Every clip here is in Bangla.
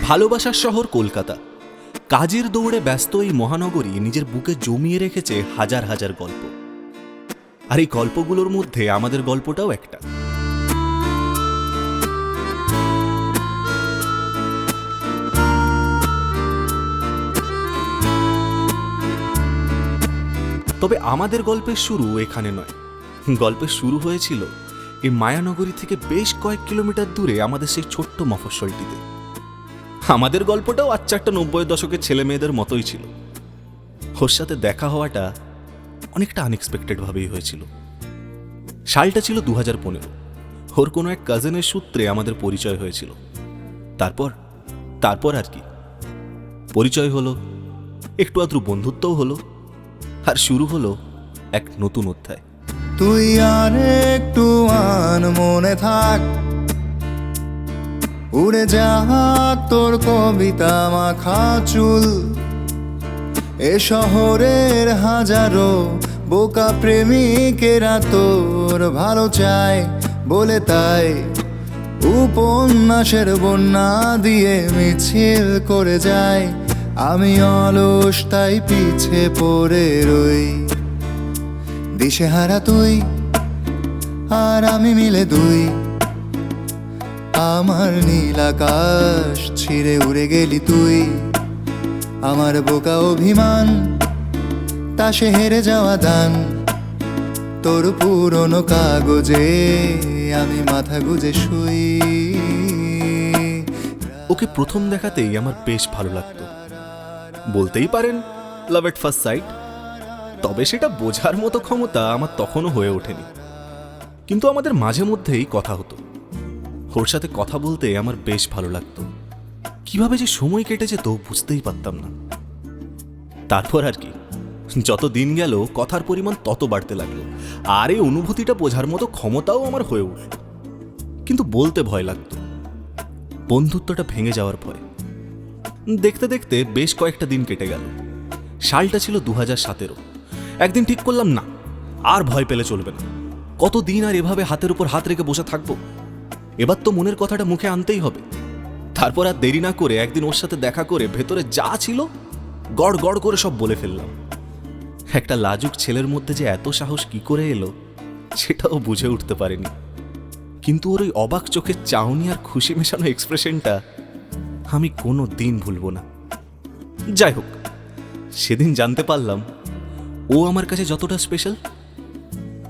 ভালোবাসার শহর কলকাতা। কাজের দৌড়ে ব্যস্ত এই মহানগরী নিজের বুকে জমিয়ে রেখেছে হাজার হাজার গল্প। আর এই গল্পগুলোর মধ্যে আমাদের গল্পটাও একটা। তবে আমাদের গল্পের শুরু এখানে নয়। গল্পের শুরু হয়েছিল এই মায়ানগরী থেকে বেশ কয়েক কিলোমিটার দূরে আমাদের সেই ছোট্ট মফস্বলটিতে। আমাদের গল্পটাও আজ চারটা নব্বই দশকের ছেলে মেয়েদের মতোই ছিল। ওর সাথে দেখা হওয়াটা অনেকটা আনএক্সপেক্টেড ভাবেই হয়েছিল। সালটা ছিল দু হাজার পনেরো। ওর কোনো এক কাজিনের সূত্রে আমাদের পরিচয় হয়েছিল। তারপর তারপর আর কি। পরিচয় হলো, একটু আদ্রু বন্ধুত্বও হলো, আর শুরু হলো এক নতুন অধ্যায়। তুই আর একটু আন, মনে থাক। উড়ে যা তোর কবিতা মাখা চুল। এ শহরের হাজারো বোকা প্রেমিকেরা তোর ভালো চায় বলে তাই উপন্যাসের বন্যা দিয়ে মিছিল করে যায়। আমি অলস, তাই পিছে পড়ে রই। দিশেহারা তুই আর আমি মিলে দুই। আমার নীল আকাশ ছিঁড়ে উড়ে গেলি তুই। আমার বোকা অভিমান, তা সে হেরে যাওয়া দান। তোর পুরনো কাগজে আমি মাথা গুজে শুই। ওকে প্রথম দেখাতেই আমার বেশ ভালো লাগতো। বলতেই পারেন লাভ এট ফার্স্ট সাইট তবে সেটা বোঝার মতো ক্ষমতা আমার তখনও হয়ে ওঠেনি। কিন্তু আমাদের মাঝে মধ্যেই কথা হতো। ওর সাথে কথা বলতে আমার বেশ ভালো লাগতো। কীভাবে যে সময় কেটে যেত বুঝতেই পারতাম না। তারপর আর কি, যত দিন গেল, কথার পরিমাণ তত বাড়তে লাগল। আর এই অনুভূতিটা বোঝার মতো ক্ষমতাও আমার হয়ে উঠল। কিন্তু বলতে ভয় লাগতো। বন্ধুত্বটা ভেঙে যাওয়ার ভয় দেখতে দেখতে বেশ কয়েকটা দিন কেটে গেল। সালটা ছিল দু হাজার সতেরো। একদিন ঠিক করলাম না, আর ভয় পেলে চলবে না। কত দিন আর এভাবে হাতের উপর হাত রেখে বসে থাকব? এবার তো মনের কথাটা মুখে আনতেই হবে। তারপর আর দেরি না করে একদিন ওর সাথে দেখা করে ভেতরে যা ছিল গড় গড় করে সব বলে ফেললাম। একটা লাজুক ছেলের মধ্যে যে এত সাহস কি করে এলো, সেটাও বুঝে উঠতে পারেনি। কিন্তু ওর ওই অবাক চোখের চাউনি আর খুশি মেশানো এক্সপ্রেশনটা আমি কোনো দিন ভুলবো না। যাই হোক, সেদিন জানতে পারলাম ও আমার কাছে যতটা স্পেশাল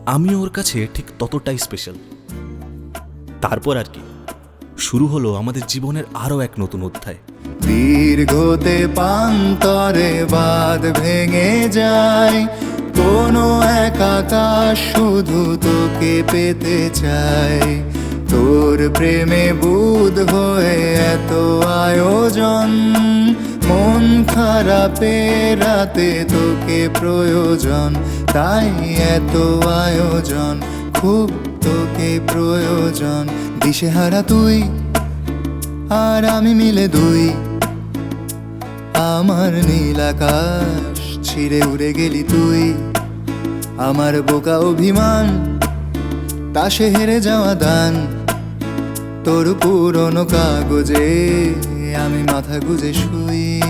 আমি ওর কাছে ঠিক ততটাই স্পেশাল তারপর আর কি। শুরু হলো আমাদের জীবনের আরও এক নতুন অধ্যায়। দীর্ঘতে পান্তরে বাদ ভেঙে যায়, কোনো এক আকাশ শুধু তোকে পেতে চায়। তোর প্রেমে বুধ হয়ে এত আয়োজন, মন খারাপে রাতে তোকে প্রয়োজন, তাই এত আয়োজন। খুব তোকে প্রয়োজন। দিশেহারা তুই আর আমি মিলে দুই। আমার নীল আকাশ ছিঁড়ে উড়ে গেলি তুই। আমার বোকা অভিমান, তা সে হেরে যাওয়া দান। তোর পুরনো কাগজে আমি মাথা গুজে শুই।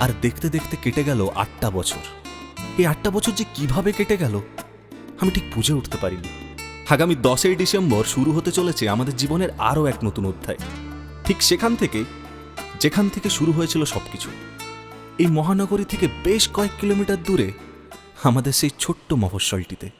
আর দেখতে দেখতে কেটে গেল আটটা বছর। এই আটটা বছর যে কীভাবে কেটে গেল আমি ঠিক বুঝে উঠতে পারিনি। আগামী দশই ডিসেম্বর শুরু হতে চলেছে আমাদের জীবনের আরও এক নতুন অধ্যায়। ঠিক সেখান থেকে, যেখান থেকে শুরু হয়েছিল সব কিছু এই মহানগরী থেকে বেশ কয়েক কিলোমিটার দূরে আমাদের সেই ছোট্ট মফস্বলটিতে।